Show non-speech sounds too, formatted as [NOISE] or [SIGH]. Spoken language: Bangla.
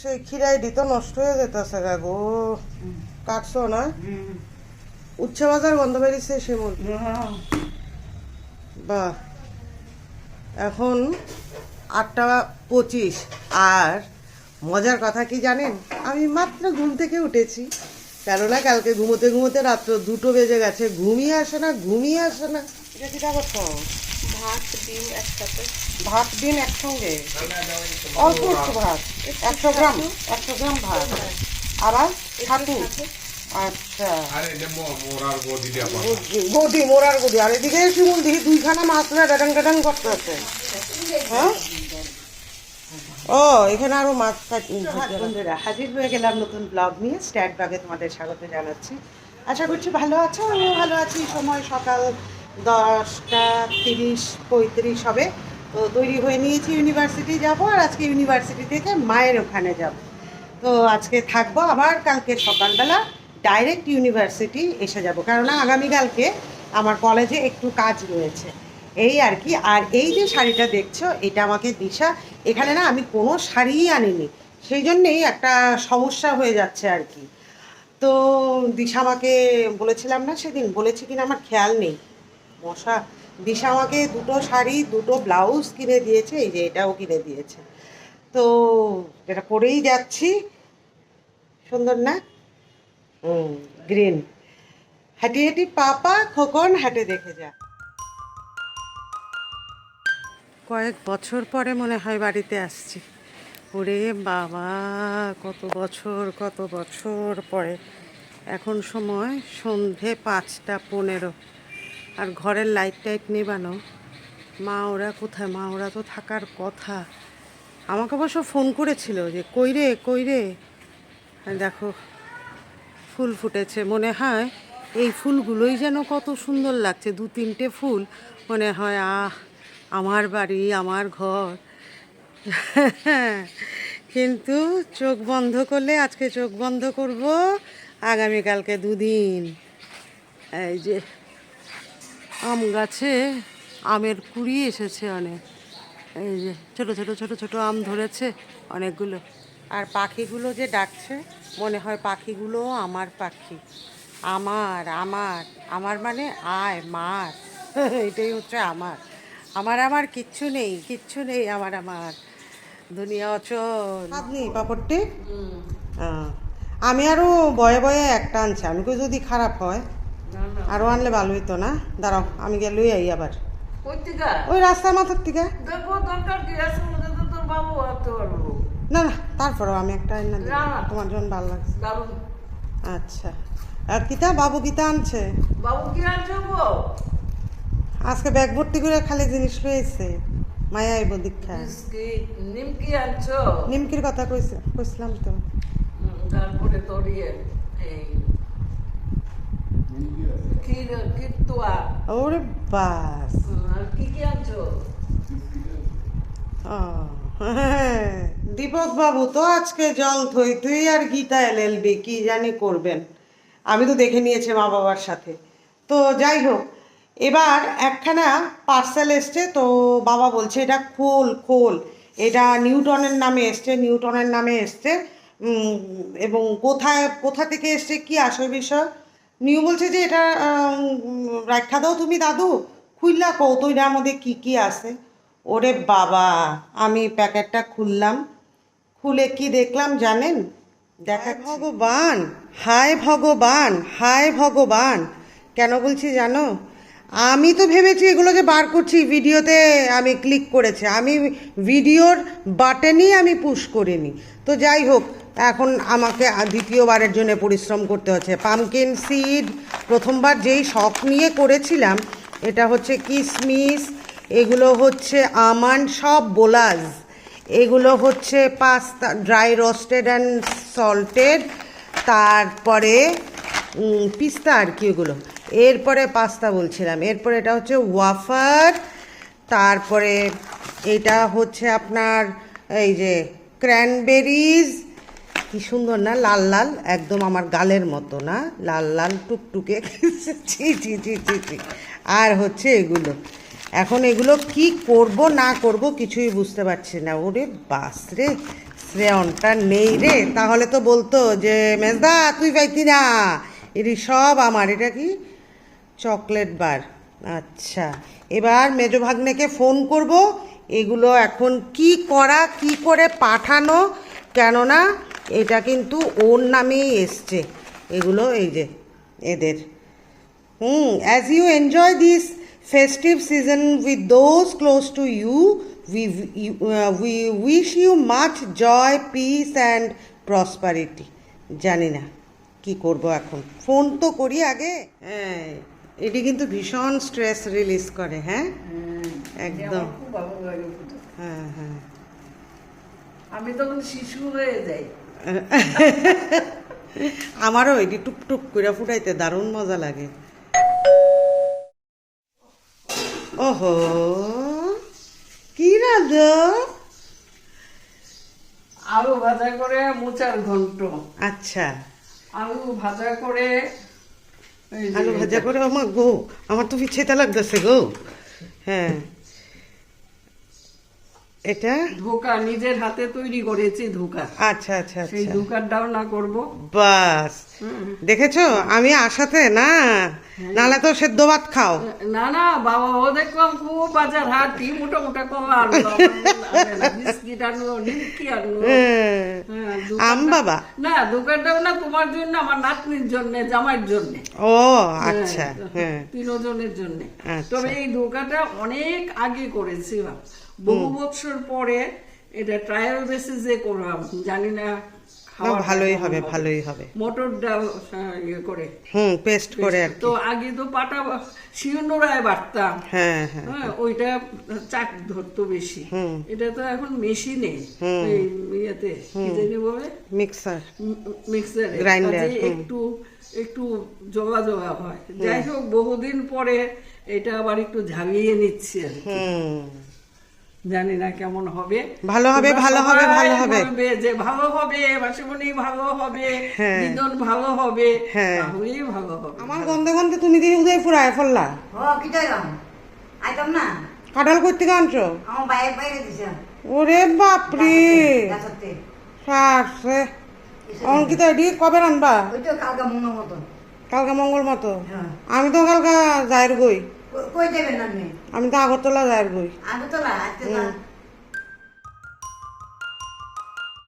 সেই খিরাইডি তো নষ্ট হয়ে যেতেছে গা গো। কাটছো না? উচ্ছে বাজার গন্ধ বেরিয়েছে শিমুল বা এখন আটটা পঁচিশ আর মজার কথা কি জানেন? আমি মাত্র ঘুম থেকে উঠেছি। কেননা কালকে ঘুমোতে ঘুমোতে রাত্র দুটো বেজে গেছে। ঘুমিয়ে আসে না ঘুমিয়ে আসে না। এটা করছ ভাত ডিম একসাথে। ভাত ডিম একসঙ্গে? অল্প একটু ভাত। একশো গ্রাম একশো গ্রাম ভাত। আবার ছাতু আচ্ছা। গদি মোরার গদি আর এদিকে শিমুল দিকে দুইখানা মাছ না ডাডাং ডাডাং করতে আছে। হ্যাঁ? ও এখানে আরও মাছ বন্ধুরা হাজির হয়ে গেলাম নতুন ব্লগ নিয়ে। স্ট্যাট ব্লগে তোমাদের স্বাগত জানাচ্ছি। আশা করছি ভালো আছো আমিও ভালো আছি। সময় সকাল দশটা তিরিশ পঁয়ত্রিশ হবে। তো তৈরি হয়ে নিয়েছি ইউনিভার্সিটি যাব আর আজকে ইউনিভার্সিটি থেকে মায়ের ওখানে যাব। তো আজকে থাকব আবার কালকে সকালবেলা ডাইরেক্ট ইউনিভার্সিটি এসে যাব। কেননা আগামীকালকে আমার কলেজে একটু কাজ রয়েছে। এই আর কি, আর এই যে শাড়িটা দেখছ, এটা আমাকে দিশা, এখানে না আমি কোনো শাড়িই আনিনি। সেই জন্যেই একটা সমস্যা হয়ে যাচ্ছে আর কি। তো দিশা আমাকে বলেছিলাম না সেদিন, বলেছি কিনা আমার খেয়াল নেই। মশা দিশা আমাকে দুটো শাড়ি, দুটো ব্লাউজ কিনে দিয়েছে, এই যে এটাও কিনে দিয়েছে। তো এটা পরেই যাচ্ছি। সুন্দর না? গ্রিন হাঁটি হাঁটি পাপা খোকন, হাটে দেখে যা। কয়েক বছর পরে মনে হয় বাড়িতে আসছি। ওরে বাবা, কত বছর কত বছর পরে। এখন সময় সন্ধে পাঁচটা পনেরো। আর ঘরের লাইট টাইট নেবানো মা ওরা কোথায়? মা, ওরা তো থাকার কথা। আমাকে অবশ্য ফোন করেছিল যে, কই রে কই রে? দেখো, ফুল ফুটেছে। মনে হয় এই ফুলগুলোই যেন কত সুন্দর লাগছে, দু তিনটে ফুল। মনে হয়, আহ, আমার বাড়ি, আমার ঘর। কিন্তু চোখ বন্ধ করলে আজকে চোখ বন্ধ করব আগামীকালকে দুদিন। এই যে আম গাছে আমের কুড়ি এসেছে অনেক। এই যে ছোট ছোট ছোট ছোট আম ধরেছে অনেকগুলো। আর পাখিগুলো যে ডাকছে মনে হয় পাখিগুলো আমার পাখি। আমার আমার আমার মানে আয় মার। [LAUGHS] এটাই হচ্ছে আমার। আমার আমার কিচ্ছু নেই কিচ্ছু নেই আমার আমার। দুনিয়া অচল। আপনি পাপড়টি। আমি আরও বয়ে বয়ে একটা আনছি। আমি যদি খারাপ হয় আরও আনলে ভালো হইতো না? দাঁড়াও আমি গেলই আই আবার। ওই রাস্তার মাথার থেকে। না না তারপরেও আমি একটা এনে দিই। না, না। তোমার জন্য ভালো লাগছে। আচ্ছা। আর কিতা? বাবু কিতা আনছে? বাবু কি আনছো আজকে ব্যাগ ভর্তি করে খালি জিনিস রয়েছে মায়া আইব দীক্ষা। নিমকি আনছো? নিমকির কথা কইছে কইছিলাম তো। তারপরে তোর ইয়ে এই ওরে বাস কি কি আনছো দীপক বাবু তো আজকে জল থই তুই আর গীতা এলএলবি কি জানি করবেন? আমি তো দেখে নিয়েছি মা বাবার সাথে। তো যাই হোক এবার একখানা পার্সেল এসছে তো বাবা বলছে এটা খোল খোল। এটা নিউটনের নামে এসছে নিউটনের নামে এসছে এবং কোথায় কোথা থেকে এসছে কি আসল বিষয়? নিউ বলছে যে এটা রাখা দাও তুমি দাদু। খুললা কৌতো এটার মধ্যে কী কী আছে? ওরে বাবা, আমি প্যাকেটটা খুললাম। খুলে কি দেখলাম জানেন? দেখা ভগবান, হায় ভগবান হায় ভগবান। কেন বলছি জানো? আমি তো ভেবেছি এগুলো যে বার করছি ভিডিওতে আমি ক্লিক করেছে। আমি ভিডিওর বাটনই আমি পুশ করিনি। তো যাই হোক এখন আমাকে দ্বিতীয়বারের জন্য পরিশ্রম করতে হচ্ছে। পামকিন সিড প্রথমবার যেই শখ নিয়ে করেছিলাম, এটা হচ্ছে কিসমিস, এগুলো হচ্ছে আমান্ড সব বোলাজ এগুলো হচ্ছে pasta dry roasted and salted তারপরে পিস্তা আর কি এগুলো এরপরে পাস্তা বলছিলাম। এরপরে এটা হচ্ছে ওয়াফার, তারপরে এটা হচ্ছে আপনার, এই যে ক্র্যানবেরিজ কি সুন্দর না? লাল লাল, একদম আমার গালের মতো না? লাল লাল টুকটুকে। ছি ছি ছি ছি ছি। আর হচ্ছে এগুলো। এখন এগুলো কি করব, না করব কিছুই বুঝতে পারছি না। ওরে বাস রে, শ্রেয়নটা নেই রে। তাহলে তো বলতো যে, মেজদা, তুই পাইতি না। এটি সব আমার। এটা কি? Chocolate bar. আচ্ছা। এবার মেজো ভাগ্নেকে ফোন করব। এগুলো এখন কি করা, কি করে পাঠানো? কেননা এটা কিন্তু ওর নামেই এসছে। এগুলো এই যে এদের। হুম as you enjoy this festive season with those close to you, we, you, uh, we wish you much joy, peace and prosperity. জানি না কি করব এখন। ফোন তো করি আগে। হ্যাঁ এটি কিন্তু ভীষণ স্ট্রেস রিলিজ করে হ্যাঁ? একদম। হ্যাঁ হ্যাঁ। আমি তখন শিশু হয়ে যাই। [LAUGHS] আমারও এটি টুকটুক করে ফুটাইতে দারুণ মজা লাগে। ওহো কি রাধ? আলু ভাজা করে মোচার ঘন্ট। আচ্ছা। আলু ভাজা করে আলু ভাজা করে আমার গো আমার তো পিছেতে লাগতেছে গো। হ্যাঁ। এটা? ধোকা নিজের হাতে তৈরি করেছি ধোকা। আচ্ছা আচ্ছা সেই আচ্ছা। ধোকার ডালনা করব। বাস। দেখেছ? আমি আসাতে না? নালে তো সেদ্ধ ভাত খাও। না না বাবা ও দেখলাম খুব বাজার হাটি মোটা মোটা কলা আনলো বিস্কিট আনলো নিমকি আনলো। হ্যাঁ। হ্যাঁ, আম বাবা? না দোকানটাও না তোমার জন্য আমার নাতনির জন্য জামাইয়ের জন্য। ও আচ্ছা হ্যাঁ তিনজনের জন্য। আচ্ছা। তবে এই দোকানটা অনেক আগে করেছিলাম। বহু বছর পরে এটা ট্রায়াল বেসিসে করলাম। জানি না না ভালোই হবে ভালোই হবে। মটর ডাল ইয়ে করে। হুম পেস্ট করে আর তো আগে তো পাটা শিলনোড়ায় বাটতাম। হ্যাঁ হ্যাঁ। হ্যাঁ ওইটা চাক ধরতো বেশি। এটা তো এখন মেশিনে। এই ইয়েতে কি জানি বলে? মিক্সার। মিক্সারে। হুম। একটু একটু জগা জগা হয়। যাই হোক বহুদিন পরে এটা আবার একটু ঝালিয়ে নিচ্ছে আর কি। জানি না কেমন হবে। ভালো হবে, ভালো হবে, ভালো হবে। যে ভালো হবে মাসিমণি ভালো হবে হ্যাঁ। দিদন ভালো হবে হ্যাঁ। তাহলেই ভালো হবে। আমার গন্ধে গন্ধে তুমি দিয়ে উদয় ফুরায় ফেললা। ও কি যাইলাম আইতাম না? কাঁঠাল করতে আনছো? আমার বাইরে বাইরে দিছে। ওরে বাপরে। সারছে। অন কি এডি কবে রানবা ওই তো কালকে মনে মতো। কালকে মঙ্গল মতো। হ্যাঁ। আমি তো কালকা যায়ের গই কই- দেবেন আপনি? আমি তো আগরতলা যাই আগরতলা? আজকে না